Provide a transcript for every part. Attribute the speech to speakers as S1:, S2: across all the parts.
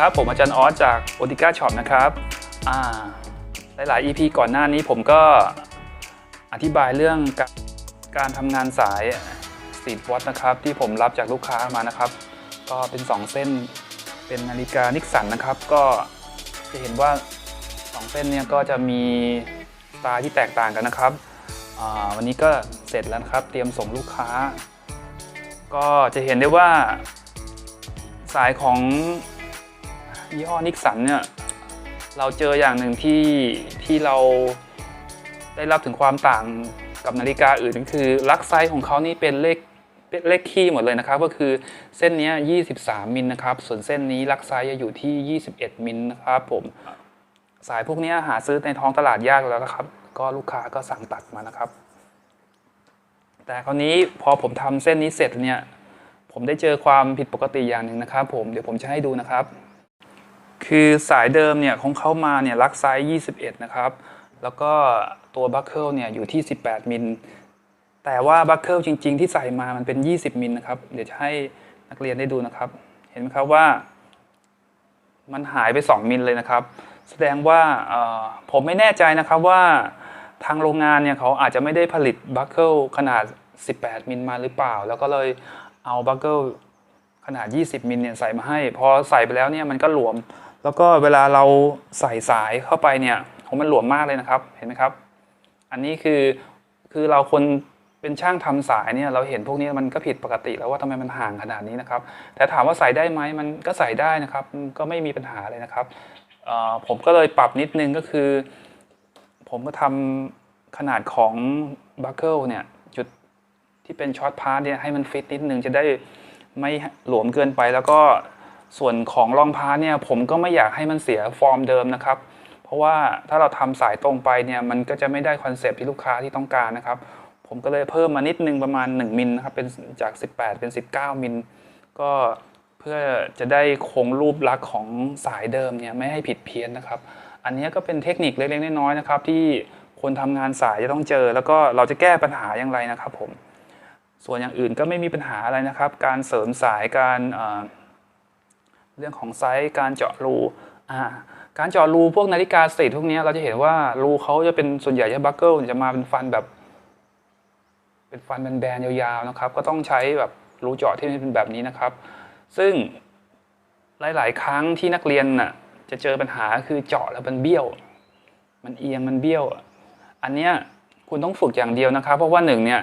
S1: ครับ ผมอาจารย์ออสจากโอติก้าช็อปนะครับอ่าหลาย ๆ EP ก่อนหน้านี้ผมก็อธิบายเรื่องการการทำงานสายสีดวอตนะครับ ที่ผมรับจากลูกค้ามานะครับ ก็เป็น 2 เส้นเป็นนาฬิกานิกสันนะครับ ก็จะเห็นว่า 2 เส้นเนี่ยก็จะมีสไตล์ที่แตกต่างกันนะครับ วันนี้ก็เสร็จแล้วครับ เตรียมส่งลูกค้า ก็จะเห็นได้ว่าสายของ ยี่ห้อนิกสันเนี่ยเราเจออย่างหนึ่งที่ที่เราได้รับถึงความต่างกับนาฬิกาอื่นก็คือลักไซส์ของเขานี่เป็นเลขเป็นเลขคี่หมดเลยนะครับ ก็คือเส้นนี้ย23 มิลนะครับ ส่วนเส้นนี้ลักไซส์จะอยู่ที่ 21 มิลนะครับผมสายพวกนี้หาซื้อในท้องตลาดยากแล้วนะครับ ก็ลูกค้าก็สั่งตัดมานะครับ แต่คราวนี้พอผมทำเส้นนี้เสร็จเนี่ยผมได้เจอความผิดปกติอย่างหนึ่งนะครับ ผมเดี๋ยวผมจะให้ดูนะครับ คือสายเดิมเนี่ยของเขามาเนี่ยลักไซส์21 นะครับ แล้วก็ตัวบัคเกิลเนี่ยอยู่ที่ 18 มิล แต่ว่าบัคเกิลจริง ๆ ที่ใส่มามันเป็น 20 มิลนะครับ เดี๋ยวจะให้นักเรียนได้ดูนะครับ เห็นไหมครับว่ามันหายไป 2 มิลเลยนะครับ แสดงว่าผมไม่แน่ใจนะครับว่าทางโรงงานเนี่ยเขาอาจจะไม่ได้ผลิตบัคเกิลขนาด 18 มิลมาหรือเปล่า แล้วก็เลยเอาบัคเกิลขนาด 20 มิลเนี่ยใส่มาให้ พอใส่ไปแล้วเนี่ยมันก็หลวม แล้วก็เวลาเราใส่สายเข้าไปเนี่ยโหมันหลวมมากเลยนะครับ เห็นไหมครับ อันนี้คือคือเราคนเป็นช่างทำสายเนี่ยเราเห็นพวกนี้มันก็ผิดปกติแล้วว่าทำไมมันห่างขนาดนี้นะครับ แต่ถามว่าใส่ได้ไหมมันก็ใส่ได้นะครับก็ไม่มีปัญหาเลยนะครับผมก็เลยปรับนิดนึงก็คือ ผมก็ทำขนาดของบัคเกิลเนี่ยจุดที่เป็นช็อตพาร์ทเนี่ยให้มันฟิตนิดนึงจะได้ไม่หลวมเกินไปแล้วก็ ส่วนของรองพาร์เนี่ยผมก็ไม่อยากให้มันเสียฟอร์มเดิมนะครับ เพราะว่าถ้าเราทำสายตรงไปเนี่ยมันก็จะไม่ได้คอนเซปต์ที่ลูกค้าที่ต้องการนะครับ ผมก็เลยเพิ่มมานิดนึงประมาณ 1 มิลนะครับเป็นจาก 18 เป็น 19 มิลก็เพื่อจะได้คงรูปลักษณ์ของสายเดิมเนี่ยไม่ให้ผิดเพี้ยนนะครับ อันนี้ก็เป็นเทคนิคเล็กๆน้อยๆนะครับ ที่คนทำงานสายจะต้องเจอ แล้วก็เราจะแก้ปัญหาอย่างไรนะครับผมส่วนอย่างอื่นก็ไม่มีปัญหาอะไรนะครับ การเสริมสายการ เรื่องของไซส์การเจาะรูอ่าการเจาะรูพวกนาฬิกาสตรีทพวกนี้เราจะเห็นว่ารูเขาจะเป็นส่วนใหญ่จะบัคเกิลจะมาเป็นฟันแบบ เป็นฟันแบนๆยาวๆนะครับ ก็ต้องใช้แบบรูเจาะที่เป็นแบบนี้นะครับ ซึ่งหลาย ๆ ครั้งที่นักเรียนน่ะจะเจอปัญหาคือเจาะแล้วมันเบี้ยว มันเอียงมันเบี้ยว อันเนี้ยคุณต้องฝึกอย่างเดียวนะครับ เพราะว่าหนึ่งเนี่ย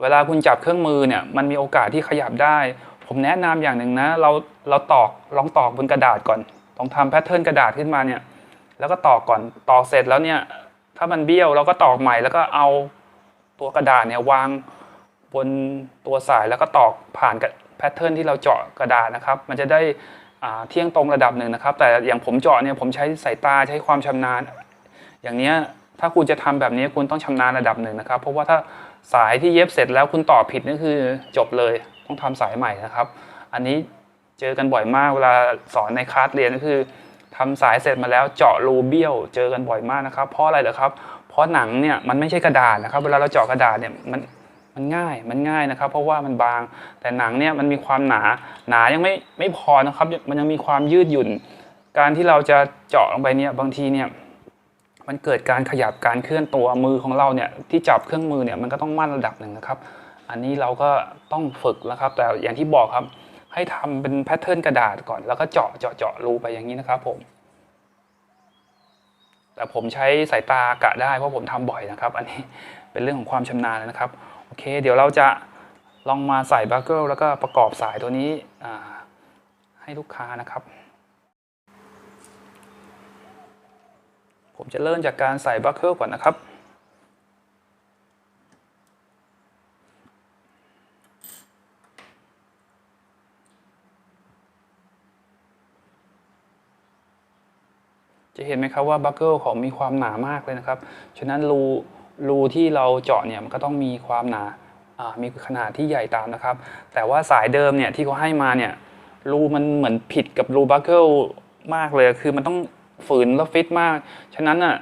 S1: เวลาคุณจับเครื่องมือเนี่ยมันมีโอกาสที่ขยับได้ ผมแนะนำอย่างหนึ่งนะ เรา เราตอกลองตอกบนกระดาษก่อนต้องทำแพทเทิร์นกระดาษขึ้นมาเนี่ย แล้วก็ตอกก่อนตอกเสร็จแล้วเนี่ยถ้ามันเบี้ยวเราก็ตอกใหม่แล้วก็เอาตัวกระดาษเนี่ยวางบนตัวสายแล้วก็ตอกผ่านกับแพทเทิร์นที่เราเจาะกระดาษนะครับ มันจะได้เที่ยงตรงระดับหนึ่งนะครับ แต่อย่างผมเจาะเนี่ยผมใช้สายตาใช้ความชำนาญ อย่างเนี้ยถ้าคุณจะทำแบบนี้คุณต้องชำนาญระดับหนึ่งนะครับ เพราะว่าถ้าสายที่เย็บเสร็จแล้วคุณต่อผิดนี่คือจบเลยต้องทำสายใหม่นะครับ อันนี้ เจอกันบ่อยมากเวลาสอนในคลาสเรียนก็คือทำสายเสร็จมาแล้วเจาะรูเบี้ยว เจอกันบ่อยมากนะครับ เพราะอะไรเหรอครับ เพราะหนังเนี่ยมันไม่ใช่กระดาษนะครับ เวลาเราเจาะกระดาษเนี่ยมันมันง่ายมันง่ายนะครับ เพราะว่ามันบาง แต่หนังเนี่ยมันมีความหนาหนายังไม่ไม่พอนะครับ มันยังมีความยืดหยุ่น การที่เราจะเจาะลงไปเนี่ยบางทีเนี่ยมันเกิดการขยับการเคลื่อนตัวมือของเราเนี่ยที่จับเครื่องมือเนี่ยมันก็ต้องมั่นระดับหนึ่งนะครับ อันนี้เราก็ต้องฝึกนะครับ แต่อย่างที่บอกครับ ให้ทำเป็นแพทเทิร์นกระดาษก่อน แล้วก็เจาะเจาะเจาะรูไปอย่างนี้นะครับผม แต่ผมใช้สายตากะได้เพราะผมทำบ่อยนะครับ อันนี้เป็นเรื่องของความชำนาญนะครับ โอเค เดี๋ยวเราจะลองมาใส่บัคเกิลแล้วก็ประกอบสายตัวนี้ให้ลูกค้านะครับ ผมจะเริ่มจากการใส่บัคเกิลก่อนนะครับ เห็นไหมครับว่าบัคเกิลของมีความหนามากเลยนะครับ ฉะนั้นรูรูที่เราเจาะเนี่ยมันก็ต้องมีความหนามีขนาดที่ใหญ่ตามนะครับ แต่ว่าสายเดิมเนี่ยที่เขาให้มาเนี่ยรูมันเหมือนผิดกับรูบัคเกิลมากเลย คือมันต้องฝืนแล้วฟิตมาก ฉะนั้นอะ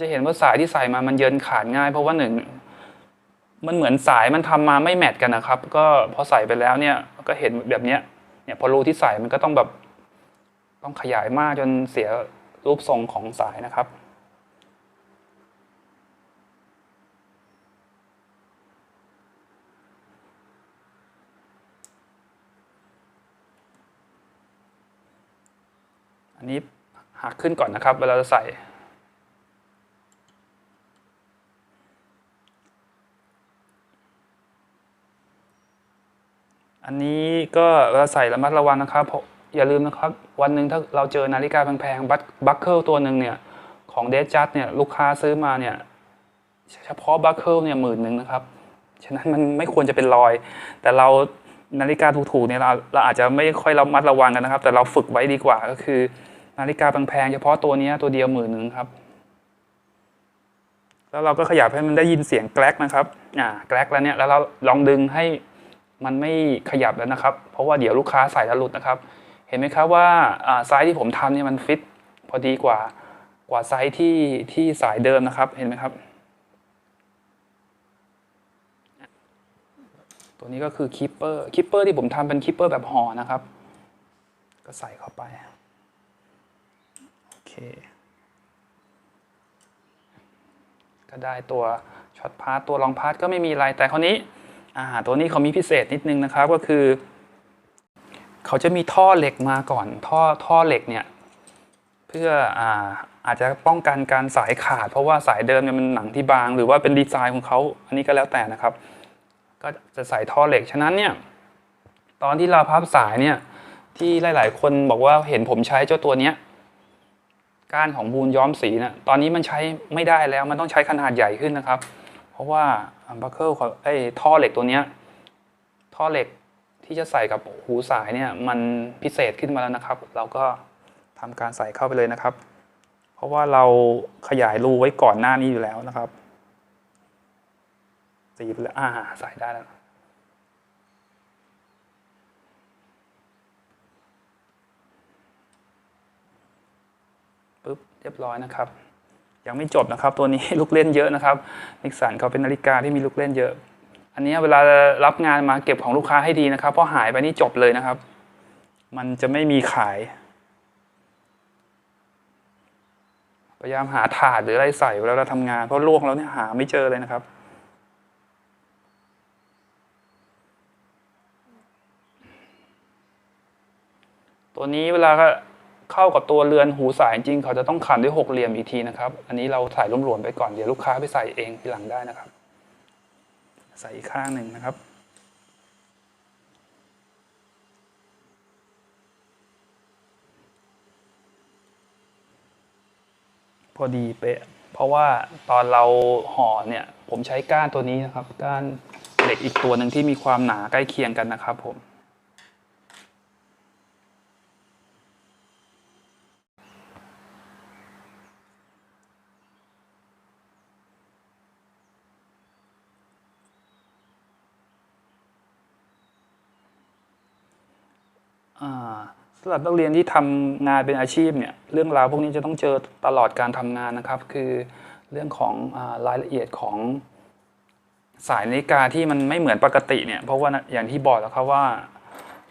S1: จะเห็นว่าสายที่ใส่มามันเยินขาดง่าย เพราะว่าหนึ่งมันเหมือนสายมันทำมาไม่แมทกันนะครับ ก็พอใส่ไปแล้วเนี่ยก็เห็นแบบเนี้ยเนี่ยพอรูที่ใส่มันก็ต้องแบบต้องขยายมากจนเสีย รูปทรงของสายนะครับ อันนี้หักขึ้นก่อนนะครับ เวลาจะใส่อันนี้ก็เวลาใส่ระมัดระวังนะครับเพราะ อย่าลืมนะครับ วันหนึ่งถ้าเราเจอนาฬิกาแพงๆบัคเคิลตัวหนึ่งเนี่ย ของเดจัดเนี่ยลูกค้าซื้อมาเนี่ย เฉพาะบัคเคิลเนี่ยหมื่นหนึ่งนะครับ ฉะนั้นมันไม่ควรจะเป็นรอย แต่เรานาฬิกาถูกๆเนี่ยเราเราอาจจะไม่ค่อยระมัดระวังกันนะครับ แต่เราฝึกไว้ดีกว่าก็คือ นาฬิกาแพงๆเฉพาะตัวนี้ตัวเดียวหมื่นหนึ่งครับ แล้วเราก็ขยับให้มันได้ยินเสียงแกลกนะครับอ่าแกลกแล้วเนี่ยแล้วเราลองดึงให้มันไม่ขยับแล้วนะครับ เพราะว่าเดี๋ยวลูกค้าใส่แล้วหลุดนะครับ เห็นไหมครับว่าไซส์ที่ผมทำเนี่ยมันฟิตพอดีกว่ากว่าไซส์ที่ที่สายเดิมนะครับเห็นไหมครับ ตัวนี้ก็คือคิปเปอร์คิปเปอร์ที่ผมทำเป็นคิปเปอร์แบบห่อนะครับ ก็ใส่เข้าไปโอเคก็ได้ตัวช็อตพาร์ตตัวรองพาร์ตก็ไม่มีอะไรแต่คราวนี้อ่าตัวนี้เขามีพิเศษนิดนึงนะครับก็คือ เขาจะมีท่อเหล็กมาก่อน ท่อท่อเหล็กเนี่ยเพื่ออ่าอาจจะป้องกันการสายขาด เพราะว่าสายเดิมเนี่ยมันหนังที่บาง หรือว่าเป็นดีไซน์ของเขาอันนี้ก็แล้วแต่นะครับ ก็จะใส่ท่อเหล็กฉะนั้นเนี่ยตอนที่เราพับสายเนี่ยที่หลาย ๆ คนบอกว่าเห็นผมใช้เจ้าตัวเนี้ยก้านของบูนย้อมสีนะตอนนี้มันใช้ไม่ได้แล้วมันต้องใช้ขนาดใหญ่ขึ้นนะครับ เพราะว่าบัคเกิลไอ้ท่อเหล็กตัวเนี้ยท่อเหล็ก ที่จะใส่กับหูสายเนี่ยมันพิเศษขึ้นมาแล้วนะครับ เราก็ทำการใส่เข้าไปเลยนะครับ เพราะว่าเราขยายรูไว้ก่อนหน้านี้อยู่แล้วนะครับสีไปแล้วอ่าใส่ได้แล้วปุ๊บเรียบร้อยนะครับ ยังไม่จบนะครับ ตัวนี้ลูกเล่นเยอะนะครับนิกสันเขาเป็นนาฬิกาที่มีลูกเล่นเยอะ อันนี้เวลารับงานมาเก็บของลูกค้าให้ดีนะครับ เพราะหายไปนี่จบเลยนะครับ มันจะไม่มีขาย พยายามหาถาดหรืออะไรใส่เวลาเราทำงาน เพราะลวงแล้วเนี่ยหาไม่เจอเลยนะครับตัวนี้เวลาเข้ากับตัวเรือนหูสายจริงเขาจะต้องขันด้วยหกเหลี่ยมอีกทีนะครับ อันนี้เราใส่รวมๆไปก่อนเดี๋ยวลูกค้าไปใส่เองทีหลังได้นะครับ ใส่อีกข้างหนึ่งนะครับ พอดีเป๊ะเพราะว่าตอนเราห่อเนี่ย ผมใช้ก้านตัวนี้นะครับ ก้านเหล็กอีกตัวหนึ่งที่มีความหนาใกล้เคียงกันนะครับผม สำหรับนักเรียนที่ทำงานเป็นอาชีพเนี่ยเรื่องราวพวกนี้จะต้องเจอตลอดการทำงานนะครับ คือเรื่องของอรายละเอียดของสายนาฬิกาที่มันไม่เหมือนปกติเนี่ยเพราะว่าอย่างที่บอกแล้วครับว่า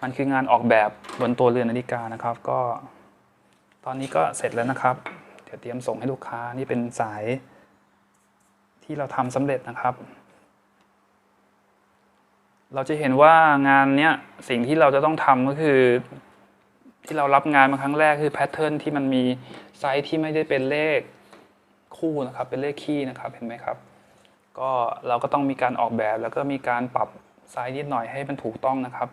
S1: มันคืองานออกแบบบนตัวเรือนนาฬิกานะครับ ก็ ตอนนี้ก็เสร็จแล้วนะครับ เดี๋ยวเตรียมส่งให้ลูกค้านี่เป็นสายที่เราทำสำเร็จนะครับ เราจะเห็นว่างานเนี้ยสิ่งที่เราจะต้องทำก็คือ ที่เรารับงานมาครั้งแรกคือแพทเทิร์นที่มันมีไซส์ที่ไม่ได้เป็นเลขคู่นะครับ เป็นเลขคี่นะครับเห็นไหมครับ ก็เราก็ต้องมีการออกแบบแล้วก็มีการปรับไซส์นิดหน่อยให้มันถูกต้องนะครับ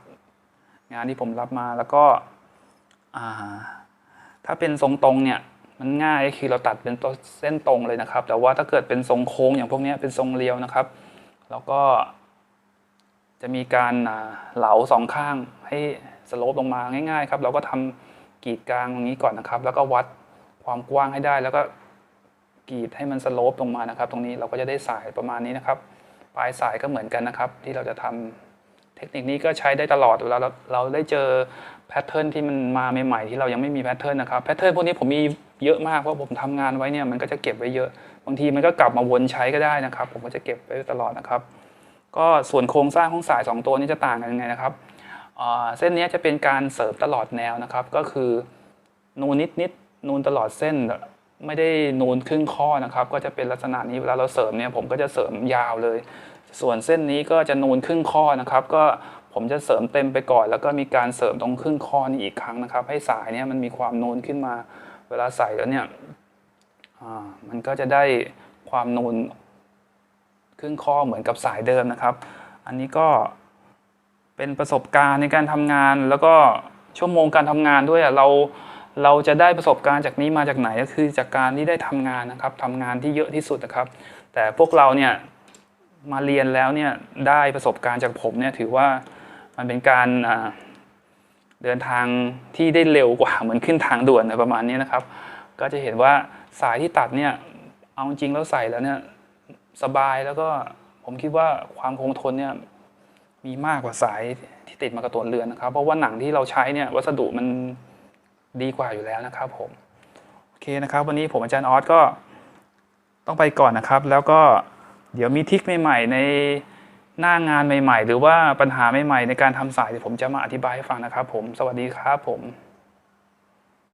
S1: งานที่ผมรับมาแล้วก็ถ้าเป็นทรงตรงเนี่ยมันง่ายคือเราตัดเป็นตัวเส้นตรงเลยนะครับ แต่ว่าถ้าเกิดเป็นทรงโค้งอย่างพวกนี้เป็นทรงเรียวนะครับ แล้วก็ จะมีการเหลาสองข้างให้สโลปลงมาง่ายๆครับเราก็ทำกรีดกลางตรงนี้ก่อนนะครับ แล้วก็วัดความกว้างให้ได้ แล้วก็กรีดให้มันสโลปลงมานะครับ ตรงนี้เราก็จะได้สายประมาณนี้นะครับ ปลายสายก็เหมือนกันนะครับ ที่เราจะทำเทคนิคนี้ก็ใช้ได้ตลอดเวลาเราเราได้เจอแพทเทิร์นที่มันมาใหม่ๆที่เรายังไม่มีแพทเทิร์นนะครับแพทเทิร์นพวกนี้ผมมีเยอะมากเพราะผมทำงานไว้เนี่ยมันก็จะเก็บไว้เยอะ บางทีมันก็กลับมาวนใช้ก็ได้นะครับ ผมก็จะเก็บไว้ตลอดนะครับ ก็ส่วนโครงสร้างของสาย 2 ตัวนี้จะต่างกันยังไงนะครับเส้นนี้จะเป็นการเสริมตลอดแนวนะครับ ก็คือนูนนิดนิดๆนูนตลอดเส้นไม่ได้นูนครึ่งข้อนะครับ ก็จะเป็นลักษณะนี้เวลาเราเสริมเนี่ยผมก็จะเสริมยาวเลย ส่วนเส้นนี้ก็จะนูนครึ่งข้อนะครับ ก็ผมจะเสริมเต็มไปก่อน แล้วก็มีการเสริมตรงครึ่งข้อนี้อีกครั้งนะครับ ให้สายเนี่ยมันมีความนูนขึ้นมา เวลาใส่แล้วเนี่ยมันก็จะได้ความนูน ครึ่งข้อเหมือนกับสายเดิมนะครับ อันนี้ก็เป็นประสบการณ์ในการทำงาน แล้วก็ชั่วโมงการทำงานด้วยอะเราเราจะได้ประสบการณ์จากนี้มาจากไหนก็คือจากการที่ได้ทำงานนะครับทำงานที่เยอะที่สุดนะครับ แต่พวกเราเนี่ยมาเรียนแล้วเนี่ยได้ประสบการณ์จากผมเนี่ยถือว่ามันเป็นการเดินทางที่ได้เร็วกว่าเหมือนขึ้นทางด่วนประมาณนี้นะครับ ก็จะเห็นว่าสายที่ตัดเนี่ยเอาจริงแล้วใส่แล้วเนี่ย สบายแล้วก็ผมคิดว่าความคงทนเนี่ยมีมากกว่าสายที่ติดมากับตัวเรือนนะครับ เพราะว่าหนังที่เราใช้เนี่ยวัสดุมันดีกว่าอยู่แล้วนะครับผมโอเคนะครับ วันนี้ผมอาจารย์ออสก็ต้องไปก่อนนะครับ แล้วก็เดี๋ยวมีทิคใหม่ๆในหน้างานใหม่ ๆ หรือว่าปัญหาใหม่ๆในการทำสายเดี๋ยวผมจะมาอธิบายให้ฟังนะครับ ผมสวัสดีครับผม